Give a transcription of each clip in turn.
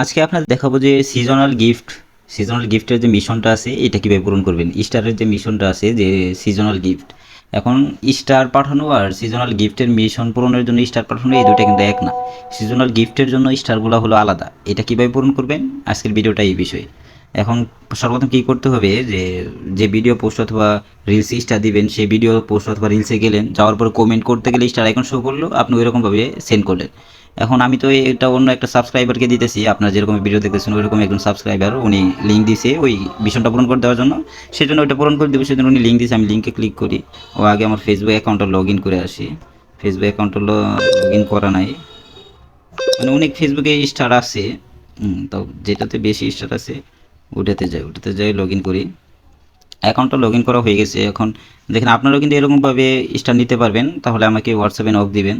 আজকে আপনাদের দেখাবো যে সিজনাল গিফট সিজনাল গিফটের যে মিশনটা আছে, এটা কীভাবে পূরণ করবেন? স্টারের যে মিশনটা আছে, যে সিজনাল গিফট এখন স্টার পাঠানো আর সিজনাল গিফটের মিশন পূরণের জন্য স্টার পাঠানো, এই দুটো কিন্তু এক না। সিজনাল গিফটের জন্য স্টারগুলো হলো আলাদা। এটা কীভাবে পূরণ করবেন? আজকের ভিডিওটা এই বিষয়ে। এখন সর্বপ্রথম কী করতে হবে যে যে ভিডিও পোস্ট অথবা রিলস স্টার দিবেন, সেই ভিডিও পোস্ট অথবা রিলসে গেলেন, যাওয়ার পর কমেন্ট করতে গেলে স্টার এখন শো করল, আপনি ওইরকমভাবে সেন্ড করলেন। এখন আমি তো এটা অন্য একটা সাবস্ক্রাইবারকে দিতেছি। আপনার যেরকম ভিডিও দেখতেছেন, ওইরকম একজন সাবস্ক্রাইবার উনি লিঙ্ক দিছে ওই মিশনটা পূরণ করে দেওয়ার জন্য। সেই জন্য ওইটা পূরণ করে দেবো, সেজন্য উনি লিঙ্ক দিছে, আমি লিঙ্কে ক্লিক করি। ও আগে আমার ফেসবুক অ্যাকাউন্টটা লগ ইন করে আসি। ফেসবুক অ্যাকাউন্টটা লগ ইন করা নাই। মানে অনেক ফেসবুকে স্টার আছে। তো যেটাতে বেশি স্টার আছে, ওটাতে যাই ওটাতে যাই লগ ইন করি। অ্যাকাউন্টটা লগ ইন করা হয়ে গেছে। এখন দেখেন, আপনারাও কিন্তু এরকমভাবে স্টার নিতে পারবেন। তাহলে আমাকে হোয়াটসঅ্যাপে নক দিবেন।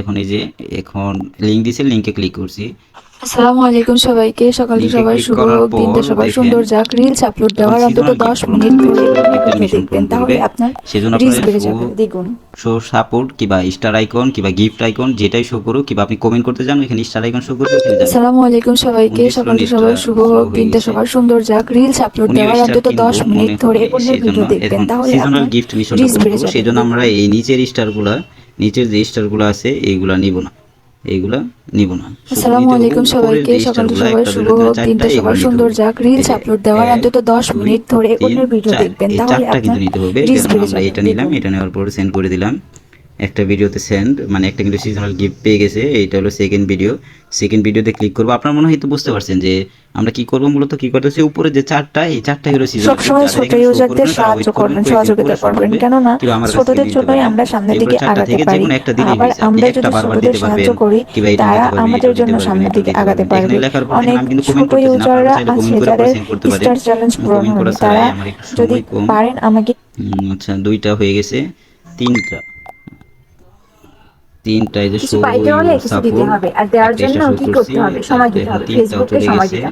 এখন এই যে, এখন লিঙ্ক দিছে লিঙ্কে ক্লিক করছি। আসসালামু আলাইকুম সবাইকে। সকালে সবাই শুভ করার হোক দিনটা সবাই সুন্দর যাক। রিলস আপলোড দেওয়ার অন্তত seasonal দশ gift মিনিট ধরে দেখবেন তাহলে আপনার সেজন্য রিলস আপনার বেড়ে যাবে। দ্বিগুণ শো সাপোর্ট কিংবা স্টার আইকন কিংবা গিফট আইকন যেটাই শো করুক কিংবা আপনি কমেন্ট করতে চান এখানে স্টার আইকন শো এখানে আসসালামু আলাইকুম সবাইকে। সকালে সবাই শুভ হোক দিনটা সবার সুন্দর যাক। রিলস আপলোড দেওয়ার অন্তত কিনবো দশ মনে মিনিট ধরে ভিডিও দেখবেন। তাহলে seasonal আপনার gift মিশনটা রিলস পূরণ বেড়ে করব। যাবে। সেই জন্য আমরা এই নিচের স্টারগুলা নিচের যে স্টারগুলো আছে এইগুলা নিব না। এইগুলা নিব না। আসসালামু আলাইকুম সবাইকে। উপরের যে সকালে সবাই শুভ হোক। দিনটা সবার সুন্দর যাক। রিলস আপলোড দেওয়ার অন্তত দশ দুই, মিনিট ধরে অন্য ভিডিও দেখবেন। তাহলে আপনার কিন্তু নিতে হবে। রিলস আমরা এটা নিলাম এটা নেওয়ার পর সেন্ড করে দিলাম। একটা ভিডিওতে সেন্ড মানে একটা কিন্তু সিজনাল গিফট পেয়ে গেছে এইটা হলো সেকেন্ড ভিডিও সেকেন্ড ভিডিওতে ক্লিক করব। আপনার মনে হয় তো বুঝতে পারছেন যে আমরা কি করব মূলত? কি করতেছি উপরে যে চারটা এই চারটা হলো সিজনাল সবসময় ছোট ইউজারদের সাহায্য করবেন সহযোগিতা করবেন। কেননা ছোটদের জন্যই আমরা সামনের দিকে আগাতে পারি আবার আমরা যদি ছোটদের সাহায্য করি তারা আমাদের জন্য সামনের দিকে আগাতে পারবে। অনেক ছোট ইউজাররা আছে যাদের স্টার চ্যালেঞ্জ পূরণ হয়নি তারা যদি পারেন আমাকে আচ্ছা দুইটা হয়ে গেছে তিনটা। তিনটা এই যে কিছু পাইতে হলে কিছু দিতে হবে। আর দেওয়ার জন্য কি করতে হবে? সময় দিতে এখন হবে। ফেসবুকে সময় দিতে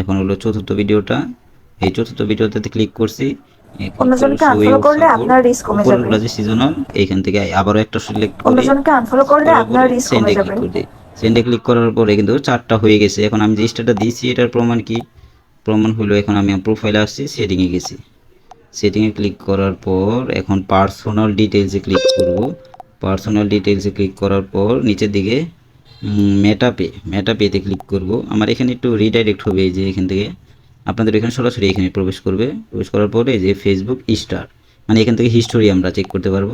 এখন হলো চতুর্থ ভিডিওটা। এই চতুর্থ ভিডিওতে ক্লিক করছি এখন অন্যজনকে show করলে আপনার risk কমে যাবে। উপরেরগুলো যে seasonal, এইখান থেকে একটা সিলেক্ট করে অন্যজনকে আনফলো করলে আপনার রিস্ক কমে যাবে। সেন্ডে ক্লিক করার পরে কিন্তু চারটা হয়ে গেছে। এখন আমি যে স্টারটা দিয়েছি এটার প্রমাণ কি? প্রমাণ হলো এখন আমি প্রোফাইলে আসছি সেটিংয়ে গেছি। সেটিংয়ে ক্লিক করার পর এখন পার্সোনাল ডিটেলসে ক্লিক করব। পার্সোনাল ডিটেলসে ক্লিক করার পর নিচের দিকে মেটা পে মেটা পেতে ক্লিক করব। আমার এখানে একটু রিডাইরেক্ট হবে এই যে এখান থেকে। আপনাদের এখানে সরাসরি এখানে প্রবেশ করবে। প্রবেশ করার পরে এই যে ফেসবুক স্টার মানে এখান থেকে হিস্টোরি আমরা চেক করতে পারব।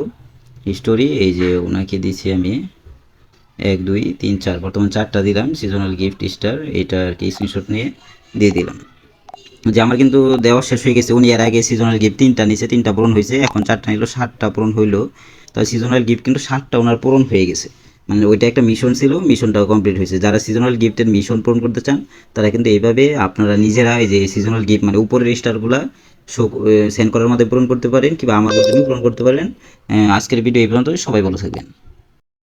হিস্টোরি এই যে ওনাকে দিয়েছি আমি এক, দুই, তিন, চার, বর্তমান চারটা দিলাম সিজনাল গিফট স্টার এটা আর কি স্ক্রিনশট নিয়ে দিয়ে দিলাম। যে আমার কিন্তু দেওয়া শেষ হয়ে গেছে। উনি এর আগে সিজনাল গিফট তিনটা নিছে, তিনটা পূরণ হয়েছে। এখন চারটা নিল, সাতটা পূরণ হইল। তাই সিজনাল গিফট কিন্তু সাতটা ওনার পূরণ হয়ে গেছে। মানে ওইটা একটা মিশন ছিল মিশনটাও কমপ্লিট হয়েছে। যারা সিজনাল গিফটের মিশন পূরণ করতে চান, তারা কিন্তু এইভাবে আপনারা নিজেরা এই যে সিজনাল গিফট মানে উপরের স্টারগুলো শো সেন্ড করার মধ্যে পূরণ করতে পারেন, কিংবা আমার মাধ্যমে পূরণ করতে পারেন। আজকের ভিডিও এই পর্যন্ত সবাই ভালো থাকবেন।